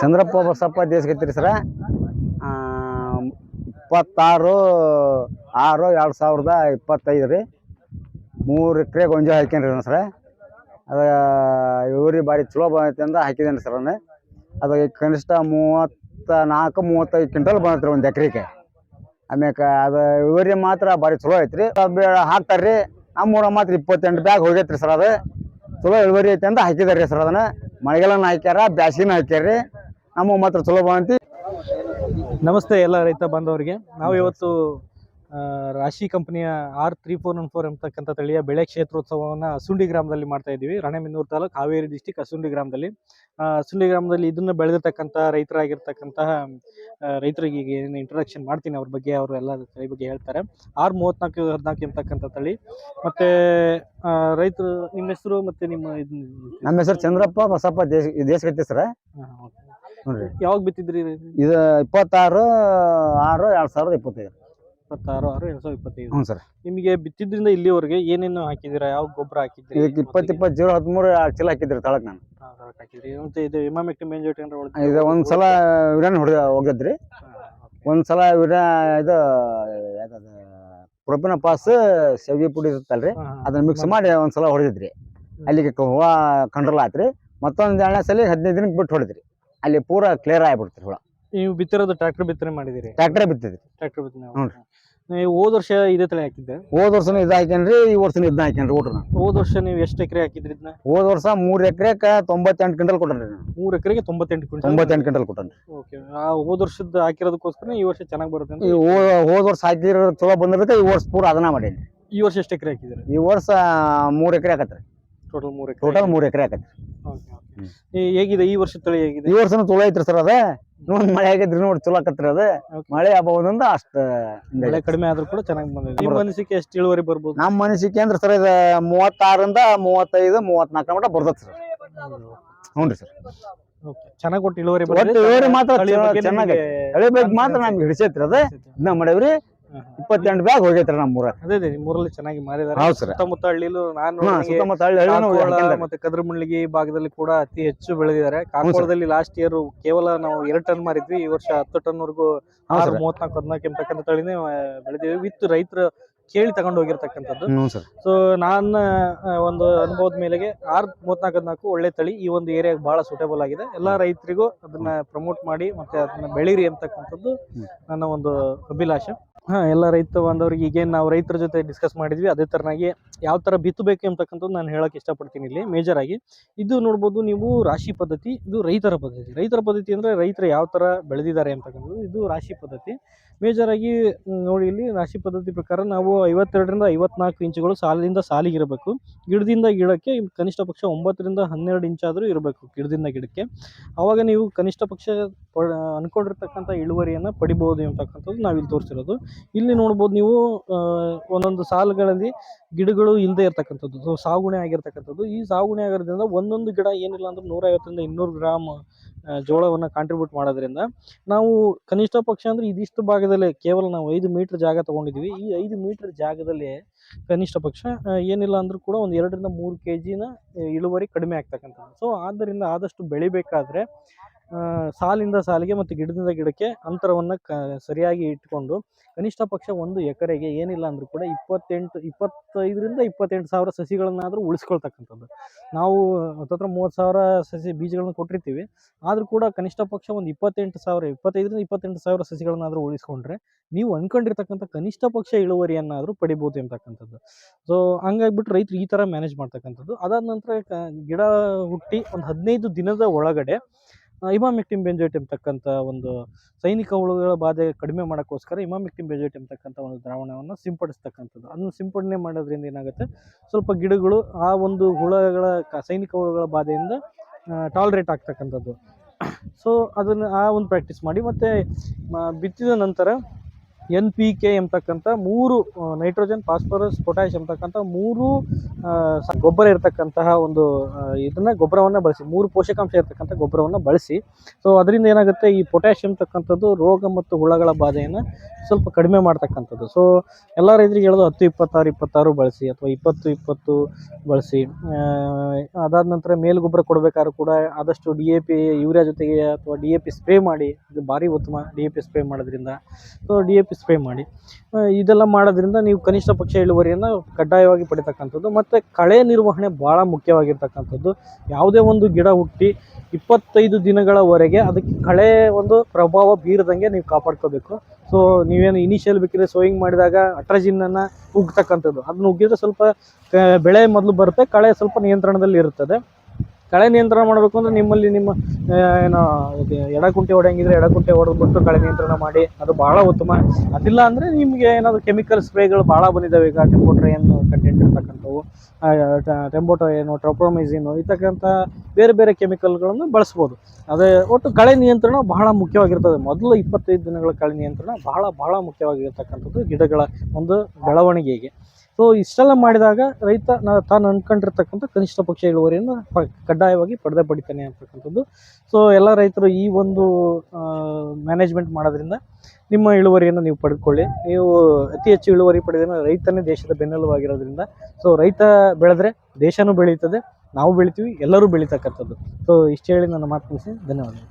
ಚಂದ್ರಪ್ಪ ಬಸಪ್ಪ ದೇಶಗತ್ತಿರಿ ಸರ. ಇಪ್ಪತ್ತಾರು, ಆರು, ಎರಡು ಸಾವಿರದ ಇಪ್ಪತ್ತೈದು ರೀ. ಮೂರು ಎಕರೆ ಗೊಂಜಾಳ ಹಾಕ್ಯನ್ರಿ ನಾನು ಸರ. ಅದು, ಇವ್ರಿ ಭಾರಿ ಚಲೋ ಬಂದೈತಿ ಅಂತ ಹಾಕಿದ್ದೇನೆ ಸರ್ ಅವನ್ನ ಅದು ಕನಿಷ್ಠ ಮೂವತ್ತ ನಾಲ್ಕು, ಮೂವತ್ತೈದು ಕ್ವಿಂಟಲ್ ಬಂದೈತೆ ಒಂದು ಎಕರೆಗೆ. ಆಮ್ಯಾಕ ಅದು ಇಳುವರಿ ಮಾತ್ರ ಭಾರಿ ಚಲೋ ಐತ್ರಿ. ಹಾಕ್ತಾರೆ ರೀ ನಮ್ಮೂರ ಮಾತ್ರ ಇಪ್ಪತ್ತೆಂಟು ಬ್ಯಾಗ್ ಹೋಗೈತ್ರಿ ಸರ್ ಅದು. ಚಲೋ ಇಳುವರಿ ಐತೆ ಅಂತ ಹಾಕಿದಾರೆ ಸರ್ ಅದನ್ನು. ಮಳೆಗಾಲನ ಹಾಕ್ಯಾರ ಬ್ಯಾಸಿನ ಹಾಕ್ಯಾರ ನಮ್ಮ ಮಾತ್ರ ಚಲೋ ಬಂತಿ ನಮಸ್ತೆ ಎಲ್ಲ ರೈತ ಬಾಂಧವರಿಗೆ. ನಾವು ಇವತ್ತು ರಾಶಿ ಕಂಪನಿಯ R three four one four ಎಂಬತಕ್ಕಂಥ ತಳಿಯ ಬೆಳೆ ಕ್ಷೇತ್ರೋತ್ಸವವನ್ನು ಅಸುಂಡಿ ಗ್ರಾಮದಲ್ಲಿ ಮಾಡ್ತಾ ಇದ್ದೀವಿ. ರಾಣೆಬೆನ್ನೂರು ತಾಲೂಕು ಹಾವೇರಿ ಡಿಸ್ಟಿಕ್ ಅಸುಂಡಿ ಗ್ರಾಮದಲ್ಲಿ. ಅಸುಂಡಿ ಗ್ರಾಮದಲ್ಲಿ ಇದನ್ನ ಬೆಳೆದಿರ್ತಕ್ಕಂಥ ರೈತರಾಗಿರ್ತಕ್ಕಂತಹ ರೈತರಿಗೆ ಈಗ ಏನು ಇಂಟ್ರಡಕ್ಷನ್ ಮಾಡ್ತೀನಿ. ಅವ್ರ ಬಗ್ಗೆ ಅವರು ಎಲ್ಲ ತಳಿ ಬಗ್ಗೆ ಹೇಳ್ತಾರೆ. ಆರ್ ಮೂವತ್ನಾಲ್ಕು ಹದಿನಾಲ್ಕು ಎಂಬತಕ್ಕಂಥ ತಳಿ. ಮತ್ತೆ ರೈತರು ನಿಮ್ಮ ಹೆಸರು ಮತ್ತೆ ನಿಮ್ಮ ನಮ್ಮ ಹೆಸರು ಚಂದ್ರಪ್ಪ ಬಸಪ್ಪ ದೇಶ ದೇಶಗತ್ತೆ ಸರ್. ನೋಡ್ರಿ. ಯಾವಾಗ ಬಿತ್ತಿದ್ರಿ ಇದು? ಇಪ್ಪತ್ತಾರು ಆರು ಎರಡು ಸಾವಿರದ ಇಪ್ಪತ್ತೈದು. ಇಪ್ಪತ್ತಾರು ಆರು ಎರಡ್ ಸಾವಿರದ ಇಪ್ಪತ್ತೈದು. ಹ್ಞೂ ಸರ್. ನಿಮಗೆ ಬಿತ್ತಿದ್ರಿಂದ ಇಲ್ಲಿವರೆಗೆ ಏನೇನು ಹಾಕಿದ್ದೀರಾ? ಯಾವ ಗೊಬ್ಬರ ಹಾಕಿದ್ರಿ ಇದಕ್ಕೆ ಇಪ್ಪತ್ತು ಇಪ್ಪತ್ತು ಜೀರೋ ಹದಿಮೂರು ಚೀಲ ಹಾಕಿದ್ರಿ ತಳಕ್ ನಾನು. ಹಾ, ಹಾಕಿದ್ರಿ ಮತ್ತೆ ಇದು ಏನಾರ ಹೊಡ್ದಿರಾ? ಇದು ಒಂದು ಸಲ ವಿರಾನ್ ಹೊಡೆದ ಹೋಗಿದ್ರಿ. ಹಾ, okay. ಒಂದು ಸಲ ವಿರಾ ಇದು ಯಾವ್ದದು ಪ್ರೊಪಿನ ಪಾಸ್ ಸೆವಿ ಪುಡಿ ಇರುತ್ತಲ್ರಿ. ಹಾ, ಹಾ. ಅದನ್ನ ಮಿಕ್ಸ್ ಮಾಡಿ ಒಂದು ಸಲ ಹೊಡೆದಿದ್ರಿ. ಅಲ್ಲಿಗೆ ಕ- ಕಂಡ್ರಲ್ ಕಂಟ್ರೋಲ್ ಆತ್ರಿ. ಮತ್ತೊಂದು ಎರಡನೇ ಸಲ ಹದಿನೈದು ದಿನಕ್ಕೆ ಬಿಟ್ಟು ಹೊಡೆದ್ರಿ. ಅಲ್ಲಿ ಪೂರ ಕ್ಲಿಯರ್ ಆಗ್ಬಿಡ್ತ್ರಿ ಹುಳ. ನೀವು ಬಿತ್ತಿರೋದು ಟ್ರ್ಯಾಕ್ಟರ್ ಬಿತ್ತನೆ ಮಾಡಿದಿರಿ ಟ್ರ್ಯಾಕ್ಟರ್ ಬಿತ್ತಿದ್ರಿ ಟ್ರ್ಯಾಕ್ಟರ್ ಬಿತ್ತನೆ ನೋಡ್ರಿ. ನೀವು ಹೋದ ವರ್ಷ ಇದೇ ತಲೆ ಹಾಕಿದ್ದೆ? ಹೋದ ವರ್ಷನೂ ಇದು ಹಾಕ್ಯಾನ್ರಿ ಈ ವರ್ಷ ಇದನ್ನ ಹಾಕ್ಯಾನ್ರಿ ಊಟನ. ಹೋದ ವರ್ಷ ನೀವು ಎಷ್ಟು ಎಕರೆ ಹಾಕಿದ್ರಿ ಇದನ್ನ ಹೋದ ವರ್ಷ ಮೂರ್ ಎಕರೆಕ ತೊಂಬತ್ತೆಂಟು ಕ್ವಿಂಟಲ್ ಕೊಟ್ಟನ್ರಿ ನಾನು. ಮೂರು ಎಕರೆಗೆ ತೊಂಬತ್ತೆಂಟು ಕ್ವಿಂಟಲ್? ತೊಂಬತ್ತೆಂಟು ಕ್ವಿಂಟಲ್ ಕೊಟ್ಟನ್ರಿ. ಓಕೆ. ಆ ಹೋದ ವರ್ಷದ ಹಾಕಿರೋದಕ್ಕೋಸ್ಕರ ಈ ವರ್ಷ ಚೆನ್ನಾಗಿ ಬರುತ್ತೆ ಅಂತ ಈ ಹೋ- ಹೋದ ವರ್ಷ ಹಾಕಿರೋ ಚಲೋ ಬಂದಿರುತ್ತೆ ಈ ವರ್ಷ ಪೂರ ಅದನ್ನ ಮಾಡೇನಿ. ಈ ವರ್ಷ ಎಷ್ಟು ಎಕರೆ ಹಾಕಿದ್ರಿ ಈ ವರ್ಷ ಮೂರ್ ಎಕರೆ ಆಕತ್ರಿ ಟೋಟಲ್ ಮೂರು ಎಕರೆ. ಟೋಟಲ್ ಮೂರ್ ಎಕರೆ ಆಕತ್ರಿ. ಹೇಗಿದೆ? ಈ ವರ್ಷ ತಳಿ ಹೇಗಿದೆ? ಈ ವರ್ಷನೂ ಚಲೋ ಐತ್ರಿ ಸರ್ ಅದ. ನೋಡಿ ಮಳೆ ಆಗಿದ್ರಿ ನೋಡಿ ಚಲೋ ಆಕತ್ರಿ ಅದ. ಮಳೆ ಅಭಾವದಿಂದ ಅಷ್ಟ ಮಳೆ ಕಡಿಮೆ ಆದ್ರೂ ಕೂಡ ಚೆನ್ನಾಗಿ ಬಂದಿದೆ. ನಿಮ್ಮ ಮನಸ್ಸಿಗೆ ಎಷ್ಟು ಇಳುವರಿ ಬರ್ಬೋದು? ನಮ್ಮ ಮನಸ್ಸಿಗೆ ಅಂದ್ರೆ ಸರ್ ಇದು ಮೂವತ್ತಾರರಿಂದ ಮೂವತ್ತೈದು ಮೂವತ್ನಾಲ್ಕರ ಮಟ್ಟ ಬರ್ತೈತಿ ಸರ್. ಹ್ಞೂ ರೀ ಸರ್. ಚೆನ್ನಾಗಿ ಕೊಟ್ಟು ಇಳುವರಿ ಇಳುವರಿ ಮಾತ್ರ ಚೆನ್ನಾಗಿ ಬಗ್ಗೆ ಮಾತ್ರ ನಮ್ಗೆ ಹಿಡಿಸೈತ್ರಿ ಅದ. ಇನ್ನ ಮಾಡೇವ್ರಿ. ಇಪ್ಪತ್ತೆಂಟು ಬ್ಯಾಗ್ ಹೋಗೈತ್ರಿ ನಮ್ಮ ಊರಾಗ ಅದೇ ನಿಮ್ಮೂರಲ್ಲಿ ಚೆನ್ನಾಗಿ ಮಾರಿದಾರೆ. ಹೌದು ಸರ್. ಸುತ್ತಮುತ್ತ ಹಳ್ಳಿಲು ನಾನು ಸುತ್ತಮುತ್ತ ಹಳ್ಳಿ ಹಳ್ಳಿನೂ ಕಾಕೋಳ ಮತ್ತೆ ಕದ್ರಮುಳ್ಳಿಗಿ ಭಾಗದಲ್ಲಿ ಕೂಡ ಅತಿ ಹೆಚ್ಚು ಬೆಳೆದಿದ್ದಾರೆ. ಕಾಕೋಳದಲ್ಲಿ ಲಾಸ್ಟ್ ಇಯರ್ ಕೇವಲ ನಾವು ಎರಡು ಟನ್ ಮಾರಿದ್ವಿ. ಈ ವರ್ಷ ಹತ್ತು ಟನ್ ವರೆಗೂ ಹೌದು ಆರು ಮೂವತ್ನಾಲ್ಕು ಹದಿನಾಲ್ಕು ತಳಿನೇ ಬೆಳೆದಿವಿ. ವಿತ್ ರೈತರು ಕೇಳಿ ತಗೊಂಡು ಹೋಗಿರ್ತಕ್ಕಂಥದ್ದು. ಹ್ಞೂ ಸರ್. ಸೊ ನಾನ್ ಆ, ಒಂದು ಅನುಭವದ ಮೇಲೆಗೆ ಆರ್ ಮೂವತ್ನಾಲ್ಕು ಹದಿನಾಲ್ಕು ಒಳ್ಳೆ ತಳಿ ಈ ಒಂದು ಏರಿಯಾಗೆ ಬಹಳ ಸೂಟೇಬಲ್ ಆಗಿದೆ. ಎಲ್ಲಾ ರೈತರಿಗೂ ಅದನ್ನ ಪ್ರಮೋಟ್ ಮಾಡಿ ಮತ್ತೆ ಅದನ್ನ ಬೆಳೀರಿ ಅಂತಕ್ಕಂಥದ್ದು ನನ್ನ ಒಂದು ಅಭಿಲಾಷೆ. ಹಾ, ಎಲ್ಲ ರೈತ ಬಾಂಧವರಿಗೆ ಈಗೇನು ನಾವು ರೈತರ ಜೊತೆ ಡಿಸ್ಕಸ್ ಮಾಡಿದ್ವಿ, ಅದೇ ತರನಾಗಿ ಯಾವ ಥರ ಬಿತ್ತಬೇಕು ಅಂತಕ್ಕಂಥದ್ದು ನಾನು ಹೇಳಕ್ ಇಷ್ಟಪಡ್ತೀನಿ ಇಲ್ಲಿ ಮೇಜರ್ ಆಗಿ ಇದು ನೋಡ್ಬೋದು ನೀವು ರಾಶಿ ಪದ್ಧತಿ, ಇದು ರೈತರ ಪದ್ಧತಿ. ರೈತರ ಪದ್ಧತಿ ಅಂದ್ರೆ ರೈತರು ಯಾವ ಥರ ಬೆಳೆದಿದ್ದಾರೆ ಅಂತಕ್ಕಂಥದ್ದು ಇದು ರಾಶಿ ಪದ್ಧತಿ. ಮೇಜರ್ ಆಗಿ ನೋಡಿ ಇಲ್ಲಿ ರಾಶಿ ಪದ್ಧತಿ ಪ್ರಕಾರ ನಾವು ಐವತ್ತೆರಡರಿಂದ ಐವತ್ನಾಲ್ಕು ಇಂಚುಗಳು ಸಾಲಿನಿಂದ ಸಾಲಿಗೆ ಇರಬೇಕು ಗಿಡದಿಂದ ಗಿಡಕ್ಕೆ ಕನಿಷ್ಠ ಪಕ್ಷ ಒಂಬತ್ತರಿಂದ ಹನ್ನೆರಡು ಇಂಚಾದರೂ ಇರಬೇಕು ಗಿಡದಿಂದ ಗಿಡಕ್ಕೆ. ಆವಾಗ ನೀವು ಕನಿಷ್ಠ ಪಕ್ಷ ಪ- ಅಂದ್ಕೊಂಡಿರ್ತಕ್ಕಂಥ ಇಳುವರಿಯನ್ನು ಪಡಿಬೋದು ಅಂತಕ್ಕಂಥದ್ದು ನಾವಿಲ್ಲಿ ತೋರಿಸಿರೋದು. ಇಲ್ಲಿ ನೋಡ್ಬೋದು ನೀವು ಒಂದೊಂದು ಸಾಲುಗಳಲ್ಲಿ ಗಿಡಗಳು ಇಲ್ಲದೆ ಇರ್ತಕ್ಕಂಥದ್ದು ಸೊ ಸಾಗುಣೆ ಆಗಿರ್ತಕ್ಕಂಥದ್ದು. ಈ ಸಾಗುಣೆ ಆಗಿರೋದ್ರಿಂದ ಒಂದೊಂದು ಗಿಡ ಏನಿಲ್ಲ ಅಂದ್ರೆ ನೂರೈವತ್ತರಿಂದ ಇನ್ನೂರು ಗ್ರಾಮ್ ಜೋಳವನ್ನು ಕಾಂಟ್ರಿಬ್ಯೂಟ್ ಮಾಡೋದ್ರಿಂದ ನಾವು ಕನಿಷ್ಠ ಪಕ್ಷ ಅಂದ್ರೆ ಇದಿಷ್ಟು ಭಾಗದಲ್ಲೇ ಕೇವಲ ನಾವು ಐದು ಮೀಟರ್ ಜಾಗ ತಗೊಂಡಿದ್ದೀವಿ ಈ ಐದು ಮೀಟರ್ ಜಾಗದಲ್ಲಿ ಕನಿಷ್ಠ ಪಕ್ಷ ಏನಿಲ್ಲ ಅಂದ್ರೂ ಕೂಡ ಒಂದು ಎರಡರಿಂದ ಮೂರು ಕೆ ಜಿನ ಇಳುವರಿ ಕಡಿಮೆ ಆಗ್ತಕ್ಕಂಥದ್ದು. ಸೊ ಆದ್ದರಿಂದ ಆದಷ್ಟು ಬೆಳಿಬೇಕಾದ್ರೆ ಸಾಲಿಂದ ಸಾಲಿಗೆ ಮತ್ತು ಗಿಡದಿಂದ ಗಿಡಕ್ಕೆ ಅಂತರವನ್ನು ಕ, ಸರಿಯಾಗಿ ಇಟ್ಕೊಂಡು ಕನಿಷ್ಠ ಪಕ್ಷ ಒಂದು ಎಕರೆಗೆ ಏನಿಲ್ಲ ಅಂದರೂ ಕೂಡ ಇಪ್ಪತ್ತೆಂಟು, ಇಪ್ಪತ್ತೈದರಿಂದ ಇಪ್ಪತ್ತೆಂಟು ಸಾವಿರ ಸಸಿಗಳನ್ನಾದರೂ ಉಳಿಸ್ಕೊಳ್ತಕ್ಕಂಥದ್ದು. ನಾವು ಹತ್ತತ್ರ ಮೂವತ್ತು ಸಾವಿರ ಸಸಿ ಬೀಜಗಳನ್ನ ಕೊಟ್ಟಿರ್ತೀವಿ. ಆದರೂ ಕೂಡ ಕನಿಷ್ಠ ಪಕ್ಷ ಒಂದು ಇಪ್ಪತ್ತೆಂಟು ಸಾವಿರ, ಇಪ್ಪತ್ತೈದರಿಂದ ಇಪ್ಪತ್ತೆಂಟು ಸಾವಿರ ಸಸಿಗಳನ್ನಾದರೂ ಉಳಿಸ್ಕೊಂಡ್ರೆ ನೀವು ಅಂದ್ಕೊಂಡಿರ್ತಕ್ಕಂಥ ಕನಿಷ್ಠ ಪಕ್ಷ ಇಳುವರಿಯನ್ನಾದರೂ ಪಡಿಬೋದು ಅಂತಕ್ಕಂಥದ್ದು ಸೊ ಹಂಗಾಗ್ಬಿಟ್ಟು ರೈತರು ಈ ಥರ ಮ್ಯಾನೇಜ್ ಮಾಡ್ತಕ್ಕಂಥದ್ದು. ಅದಾದ ನಂತರ ಗಿಡ ಹುಟ್ಟಿ ಒಂದು ಹದಿನೈದು ದಿನದ ಒಳಗಡೆ ಇಮಾಮಿಕ್ಟಿಮ್ ಬೆಂಜೋಯಿಟ್ ಎಂಬತಕ್ಕಂಥ ಒಂದು ಸೈನಿಕ ಹುಳುಗಳ ಬಾಧೆ ಕಡಿಮೆ ಮಾಡೋಕ್ಕೋಸ್ಕರ ಇಮಾಮಿಕ್ಟಿಮ್ ಬೆಂಜೋಯಿಟ್ ಎಂಬತಕ್ಕಂಥ ಒಂದು ದ್ರಾವಣವನ್ನು ಸಿಂಪಡಿಸ್ತಕ್ಕಂಥದ್ದು. ಅದನ್ನು ಸಿಂಪಡಣೆ ಮಾಡೋದ್ರಿಂದ ಏನಾಗುತ್ತೆ, ಸ್ವಲ್ಪ ಗಿಡಗಳು ಆ ಒಂದು ಹುಳಗಳ ಸೈನಿಕ ಹುಳುಗಳ ಬಾಧೆಯಿಂದ ಟಾಲ್ರೇಟ್ ಆಗ್ತಕ್ಕಂಥದ್ದು. ಸೊ ಅದನ್ನು ಆ ಒಂದು ಪ್ರ್ಯಾಕ್ಟೀಸ್ ಮಾಡಿ ಮತ್ತು ಬಿತ್ತಿದ ನಂತರ ಎನ್ ಪಿ ಕೆ ಎಂಬತಕ್ಕಂಥ ಮೂರು ನೈಟ್ರೋಜನ್, ಫಾಸ್ಫರಸ್ ಪೊಟ್ಯಾಶ್ ಎಂಬತಕ್ಕಂಥ ಮೂರು ಗೊಬ್ಬರ ಇರತಕ್ಕಂತಹ ಒಂದು ಇದನ್ನು ಗೊಬ್ಬರವನ್ನು ಬಳಸಿ, ಮೂರು ಪೋಷಕಾಂಶ ಇರತಕ್ಕಂಥ ಗೊಬ್ಬರವನ್ನು ಬಳಸಿ. ಸೊ ಅದರಿಂದ ಏನಾಗುತ್ತೆ, ಈ ಪೊಟ್ಯಾಶ್ ಎಂಬತಕ್ಕಂಥದ್ದು ರೋಗ ಮತ್ತು ಹುಳಗಳ ಬಾಧೆಯನ್ನು ಸ್ವಲ್ಪ ಕಡಿಮೆ ಮಾಡ್ತಕ್ಕಂಥದ್ದು. ಸೊ ಎಲ್ಲ ರೈತರಿಗೆ ಹೇಳೋದು ಹತ್ತು, ಇಪ್ಪತ್ತಾರು ಇಪ್ಪತ್ತಾರು ಬಳಸಿ ಅಥವಾ ಇಪ್ಪತ್ತು ಇಪ್ಪತ್ತು ಬಳಸಿ. ಅದಾದ ನಂತರ ಮೇಲು ಗೊಬ್ಬರ ಕೊಡಬೇಕಾದ್ರೂ ಕೂಡ ಆದಷ್ಟು ಡಿ ಎ ಪಿ, ಯೂರಿಯಾ ಜೊತೆಗೆ ಅಥವಾ ಡಿ ಎ ಪಿ ಸ್ಪ್ರೇ ಮಾಡಿ ಇದು ಭಾರಿ ಉತ್ತಮ ಡಿ ಎ ಪಿ ಸ್ಪ್ರೇ ಮಾಡೋದ್ರಿಂದ. So D A P spray ಮಾಡಿ. ಇದೆಲ್ಲ ಮಾಡೋದ್ರಿಂದ ನೀವು ಕನಿಷ್ಠ ಪಕ್ಷ ಇಳುವರಿಯನ್ನು ಕಡ್ಡಾಯವಾಗಿ ಪಡಿತಕ್ಕಂಥದ್ದು ಮತ್ತು ಕಳೆ ನಿರ್ವಹಣೆ ಭಾಳ ಮುಖ್ಯವಾಗಿರ್ತಕ್ಕಂಥದ್ದು. ಯಾವುದೇ ಒಂದು ಗಿಡ ಹುಟ್ಟಿ ಇಪ್ಪತ್ತೈದು ದಿನಗಳವರೆಗೆ ಅದಕ್ಕೆ ಕಳೆ ಒಂದು ಪ್ರಭಾವ ಬೀರದಂಗೆ ನೀವು ಕಾಪಾಡ್ಕೋಬೇಕು. ಸೊ ನೀವೇನು ಇನಿಷಿಯಲ್ ಬೇಕಿದ್ರೆ ಸೋಯಿಂಗ್ ಮಾಡಿದಾಗ ಅಟ್ರಜಿನನ್ನು ಉಗ್ತಕ್ಕಂಥದ್ದು. ಅದನ್ನ ಉಗ್ಗಿದ್ರೆ ಸ್ವಲ್ಪ ಬೆಳೆ ಮೊದಲು ಬರುತ್ತೆ, ಕಳೆ ಸ್ವಲ್ಪ ನಿಯಂತ್ರಣದಲ್ಲಿ ಇರುತ್ತದೆ ಕಳೆ ನಿಯಂತ್ರಣ ಮಾಡಬೇಕು ಅಂದರೆ ನಿಮ್ಮಲ್ಲಿ ನಿಮ್ಮ ಏನು ಎಡಕುಂಟೆ ಹೊಡೆಯಂಗಿದ್ರೆ ಎಡಕುಂಟೆ ಹೊಡೆದ್ಬಿಟ್ಟು ಕಳೆ ನಿಯಂತ್ರಣ ಮಾಡಿ, ಅದು ಭಾಳ ಉತ್ತಮ. ಅದಿಲ್ಲ ಅಂದರೆ ನಿಮಗೆ ಏನಾದರೂ ಕೆಮಿಕಲ್ ಸ್ಪ್ರೇಗಳು ಭಾಳ ಬಂದಿದ್ದಾವೆ ಈಗ ಟೆಂಪೋಟ್ರಯನ್ ಕಂಟೆಂಟ್ ಇರ್ತಕ್ಕಂಥವು ಟೆಂಪೋಟೋ ಏನು ಟ್ರೊಪ್ರೋಮೈಸಿನು ಇರ್ತಕ್ಕಂಥ ಬೇರೆ ಬೇರೆ ಕೆಮಿಕಲ್ಗಳನ್ನು ಬಳಸ್ಬೋದು. ಅದೇ ಒಟ್ಟು ಕಳೆ ನಿಯಂತ್ರಣ ಬಹಳ ಮುಖ್ಯವಾಗಿರ್ತದೆ. ಮೊದಲು ಇಪ್ಪತ್ತೈದು ದಿನಗಳ ಕಳೆ ನಿಯಂತ್ರಣ ಬಹಳ ಬಹಳ ಮುಖ್ಯವಾಗಿರ್ತಕ್ಕಂಥದ್ದು ಗಿಡಗಳ ಒಂದು ಬೆಳವಣಿಗೆಗೆ. ಸೊ ಇಷ್ಟೆಲ್ಲ ಮಾಡಿದಾಗ ರೈತ ತಾನು ಅನ್ಕೊಂಡಿರ್ತಕ್ಕಂಥ ಕನಿಷ್ಠ ಪಕ್ಷ ಇಳುವರಿಯನ್ನು ಪ- ಕಡ್ಡಾಯವಾಗಿ ಪಡೆದೇ ಪಡಿತಾನೆ ಅಂತಕ್ಕಂಥದ್ದು. ಸೊ ಎಲ್ಲ ರೈತರು ಈ ಒಂದು ಮ್ಯಾನೇಜ್ಮೆಂಟ್ ಮಾಡೋದ್ರಿಂದ ನಿಮ್ಮ ಇಳುವರಿಯನ್ನು ನೀವು ಪಡೆದುಕೊಳ್ಳಿ. ನೀವು ಅತಿ ಹೆಚ್ಚು ಇಳುವರಿ ಪಡೆದ್ರೆ ರೈತನೇ ದೇಶದ ಬೆನ್ನೆಲುಬಾಗಿರೋದ್ರಿಂದ. ಸೊ ರೈತ ಬೆಳೆದ್ರೆ ದೇಶನೂ ಬೆಳೀತದೆ, ನಾವು ಬೆಳಿತೀವಿ, ಎಲ್ಲರೂ ಬೆಳೀತಕ್ಕಂಥದ್ದು. ಸೊ ಇಷ್ಟು ಹೇಳಿ ನನ್ನ ಮಾತು ಮುಗಿಸಿ. ಧನ್ಯವಾದಗಳು.